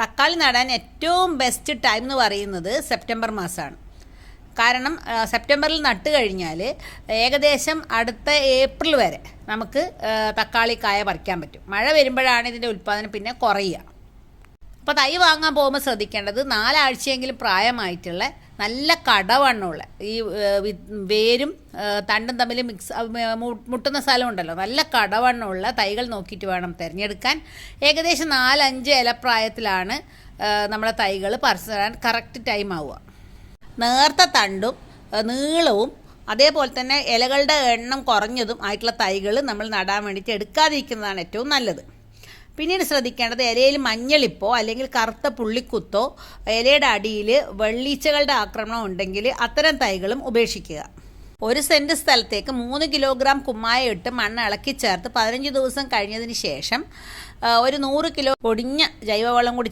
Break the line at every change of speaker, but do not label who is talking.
തക്കാളി നടാൻ ഏറ്റവും ബെസ്റ്റ് ടൈം എന്ന് പറയുന്നത് സെപ്റ്റംബർ മാസമാണ് കാരണം സെപ്റ്റംബറിൽ നട്ട് കഴിഞ്ഞാൽ ഏകദേശം അടുത്ത ഏപ്രിൽ വരെ നമുക്ക് തക്കാളി കായ പറിക്കാൻ പറ്റും. മഴ വരുമ്പോഴാണ് ഇതിന്റെ ഉൽപ്പാദനം പിന്നെ കുറയുക. അപ്പോൾ തൈ വാങ്ങാൻ പോകുമ്പോൾ ശ്രദ്ധിക്കേണ്ടത് നാലാഴ്ചയെങ്കിലും പ്രായമായിട്ടുള്ള നല്ല കടവണ്ണമുള്ള ഈ വേരും തണ്ടും തമ്മിൽ മിക്സ് മുട്ടുന്ന സ്ഥലമുണ്ടല്ലോ നല്ല കടവണ്ണമുള്ള തൈകൾ നോക്കിയിട്ട് വേണം തിരഞ്ഞെടുക്കാൻ. ഏകദേശം നാലഞ്ച് ഇലപ്രായത്തിലാണ് നമ്മളെ തൈകൾ പറിച്ചിടാൻ കറക്റ്റ് ടൈം ആവുക. നേർത്ത തണ്ടും നീളവും അതേപോലെ തന്നെ ഇലകളുടെ എണ്ണം കുറഞ്ഞതും ആയിട്ടുള്ള തൈകൾ നമ്മൾ നടാൻ വേണ്ടിയിട്ട് എടുക്കാതിരിക്കുന്നതാണ് ഏറ്റവും നല്ലത്. പിന്നീട് ശ്രദ്ധിക്കേണ്ടത് ഇലയിൽ മഞ്ഞളിപ്പോ അല്ലെങ്കിൽ കറുത്ത പുള്ളിക്കുത്തോ ഇലയുടെ അടിയിൽ വെള്ളീച്ചകളുടെ ആക്രമണം ഉണ്ടെങ്കിൽ അത്തരം തൈകളും ഉപേക്ഷിക്കുക. ഒരു സെന്റ് സ്ഥലത്തേക്ക് മൂന്ന് കിലോഗ്രാം കുമ്മായ ഇട്ട് മണ്ണ് ഇളക്കി ചേർത്ത് പതിനഞ്ച് ദിവസം കഴിഞ്ഞതിന് ശേഷം ഒരു നൂറ് കിലോ പൊടിഞ്ഞ ജൈവവളം കൂടി